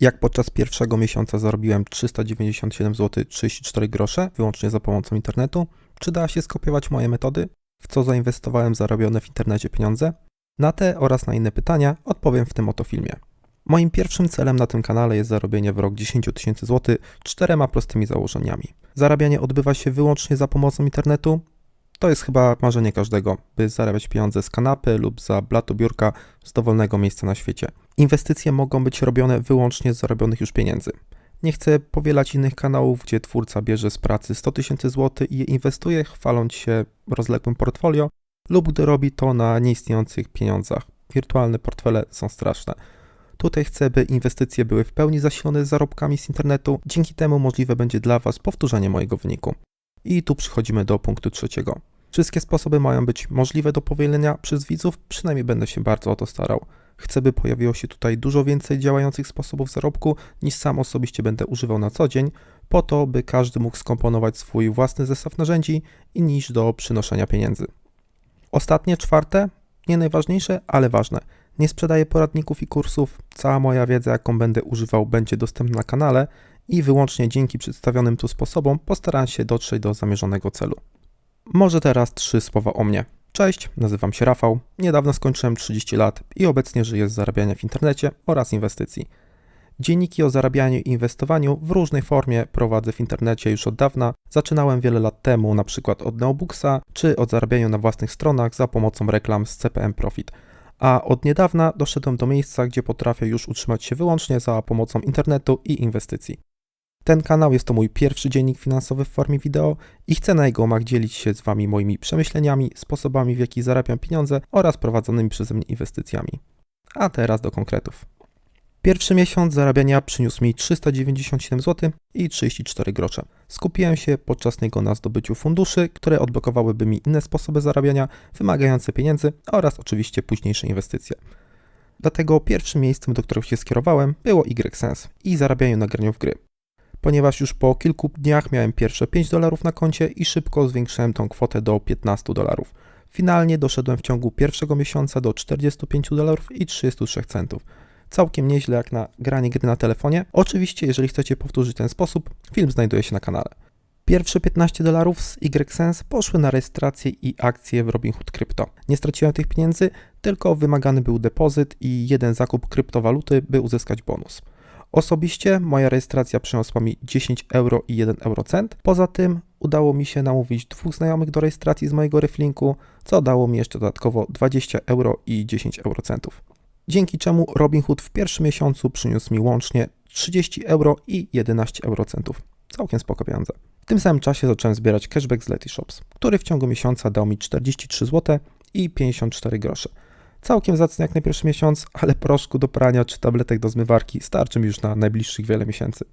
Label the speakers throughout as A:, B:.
A: Jak podczas pierwszego miesiąca zarobiłem 397 zł 34 grosze wyłącznie za pomocą internetu? Czy da się skopiować moje metody? W co zainwestowałem zarobione w internecie pieniądze? Na te oraz na inne pytania odpowiem w tym oto filmie. Moim pierwszym celem na tym kanale jest zarobienie w rok 10 tysięcy złotych czterema prostymi założeniami. Zarabianie odbywa się wyłącznie za pomocą internetu. To jest chyba marzenie każdego, by zarabiać pieniądze z kanapy lub za blatu biurka z dowolnego miejsca na świecie. Inwestycje mogą być robione wyłącznie z zarobionych już pieniędzy. Nie chcę powielać innych kanałów, gdzie twórca bierze z pracy 100 tysięcy złotych i je inwestuje, chwaląc się rozległym portfolio, lub gdy robi to na nieistniejących pieniądzach. Wirtualne portfele są straszne. Tutaj chcę, by inwestycje były w pełni zasilone zarobkami z internetu, dzięki temu możliwe będzie dla Was powtórzenie mojego wyniku. I tu przechodzimy do punktu trzeciego. Wszystkie sposoby mają być możliwe do powielenia przez widzów, przynajmniej będę się bardzo o to starał. Chcę, by pojawiło się tutaj dużo więcej działających sposobów zarobku, niż sam osobiście będę używał na co dzień, po to, by każdy mógł skomponować swój własny zestaw narzędzi i niż do przynoszenia pieniędzy. Ostatnie, czwarte, nie najważniejsze, ale ważne. Nie sprzedaję poradników i kursów. Cała moja wiedza, jaką będę używał, będzie dostępna na kanale i wyłącznie dzięki przedstawionym tu sposobom postaram się dotrzeć do zamierzonego celu. Może teraz trzy słowa o mnie. Cześć, nazywam się Rafał. Niedawno skończyłem 30 lat i obecnie żyję z zarabiania w internecie oraz inwestycji. Dzienniki o zarabianiu i inwestowaniu w różnej formie prowadzę w internecie już od dawna. Zaczynałem wiele lat temu, na przykład od Neobooksa, czy od zarabiania na własnych stronach za pomocą reklam z CPM Profit. A od niedawna doszedłem do miejsca, gdzie potrafię już utrzymać się wyłącznie za pomocą internetu i inwestycji. Ten kanał jest to mój pierwszy dziennik finansowy w formie wideo i chcę na jego omach dzielić się z Wami moimi przemyśleniami, sposobami w jaki zarabiam pieniądze oraz prowadzonymi przeze mnie inwestycjami. A teraz do konkretów. Pierwszy miesiąc zarabiania przyniósł mi 397 zł i 34 grosze. Skupiłem się podczas niego na zdobyciu funduszy, które odblokowałyby mi inne sposoby zarabiania, wymagające pieniędzy oraz oczywiście późniejsze inwestycje. Dlatego pierwszym miejscem, do którego się skierowałem, było YSense i zarabianiu na w gry. Ponieważ już po kilku dniach miałem pierwsze 5 dolarów na koncie i szybko zwiększyłem tą kwotę do 15 dolarów. Finalnie doszedłem w ciągu pierwszego miesiąca do 45 dolarów i 33 centów Całkiem nieźle jak na granie gry na telefonie. Oczywiście, jeżeli chcecie powtórzyć ten sposób, film znajduje się na kanale. Pierwsze 15 dolarów z YSense poszły na rejestrację i akcje w Robinhood Crypto. Nie straciłem tych pieniędzy, tylko wymagany był depozyt i jeden zakup kryptowaluty, by uzyskać bonus. Osobiście moja rejestracja przyniosła mi 10 euro i 1 eurocent. Poza tym udało mi się namówić dwóch znajomych do rejestracji z mojego reflinku, co dało mi jeszcze dodatkowo 20 euro i 10 eurocentów dzięki czemu Robinhood w pierwszym miesiącu przyniósł mi łącznie 30 euro i 11 eurocentów. Całkiem spoko pieniądze. W tym samym czasie zacząłem zbierać cashback z Letyshops, który w ciągu miesiąca dał mi 43 zł i 54 grosze. Całkiem zacny jak na pierwszy miesiąc, ale proszku do prania czy tabletek do zmywarki starczy mi już na najbliższych wiele miesięcy.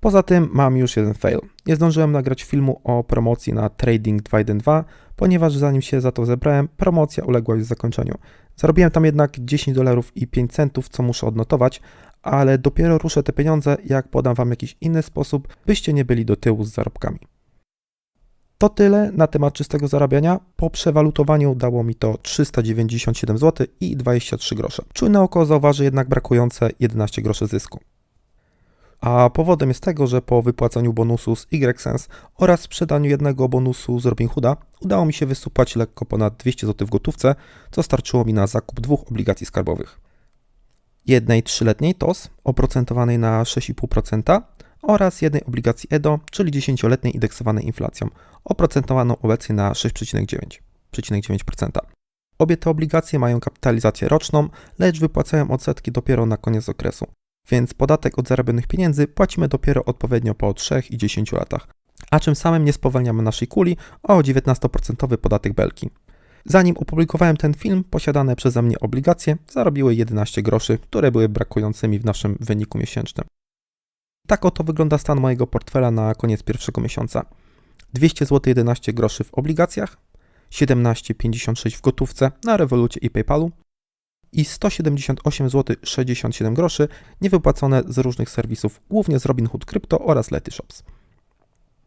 A: Poza tym mam już jeden fail. Nie zdążyłem nagrać filmu o promocji na Trading 212, ponieważ zanim się za to zebrałem, promocja uległa już zakończeniu. Zarobiłem tam jednak 10 dolarów i 5 centów, co muszę odnotować, ale dopiero ruszę te pieniądze, jak podam Wam jakiś inny sposób, byście nie byli do tyłu z zarobkami. To tyle na temat czystego zarabiania. Po przewalutowaniu dało mi to 397 zł i 23 grosze. Czujne oko zauważy jednak brakujące 11 groszy zysku. A powodem jest tego, że po wypłacaniu bonusu z YSense oraz sprzedaniu jednego bonusu z Robinhooda udało mi się wysupać lekko ponad 200 zł w gotówce, co starczyło mi na zakup dwóch obligacji skarbowych. Jednej trzyletniej TOS oprocentowanej na 6,5% oraz jednej obligacji EDO, czyli 10-letniej indeksowanej inflacją, oprocentowaną obecnie na 6,9%. Obie te obligacje mają kapitalizację roczną, lecz wypłacają odsetki dopiero na koniec okresu więc podatek od zarobionych pieniędzy płacimy dopiero odpowiednio po 3 i 10 latach, a czym samym nie spowalniamy naszej kuli o 19% podatek belki. Zanim opublikowałem ten film, posiadane przeze mnie obligacje zarobiły 11 groszy, które były brakującymi w naszym wyniku miesięcznym. Tak oto wygląda stan mojego portfela na koniec pierwszego miesiąca. 200 zł 11 groszy w obligacjach, 17,56 w gotówce na rewolucie i PayPalu, i 178 zł 67 groszy niewypłacone z różnych serwisów, głównie z Robinhood Crypto oraz Letyshops.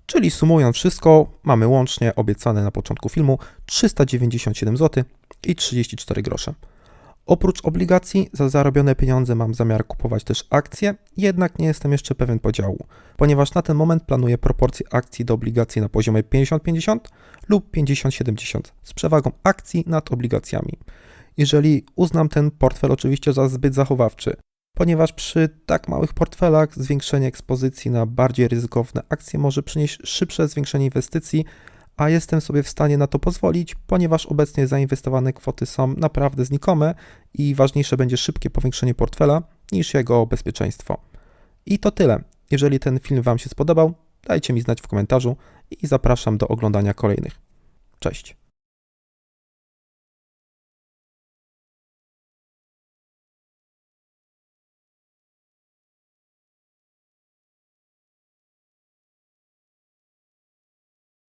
A: Czyli sumując wszystko, mamy łącznie obiecane na początku filmu 397 zł i 34 grosze. Oprócz obligacji, za zarobione pieniądze mam zamiar kupować też akcje, jednak nie jestem jeszcze pewien podziału, ponieważ na ten moment planuję proporcję akcji do obligacji na poziomie 50-50 lub 50-70 z przewagą akcji nad obligacjami. Jeżeli uznam ten portfel oczywiście za zbyt zachowawczy, ponieważ przy tak małych portfelach zwiększenie ekspozycji na bardziej ryzykowne akcje może przynieść szybsze zwiększenie inwestycji, a jestem sobie w stanie na to pozwolić, ponieważ obecnie zainwestowane kwoty są naprawdę znikome i ważniejsze będzie szybkie powiększenie portfela niż jego bezpieczeństwo. I to tyle. Jeżeli ten film Wam się spodobał, dajcie mi znać w komentarzu i zapraszam do oglądania kolejnych. Cześć.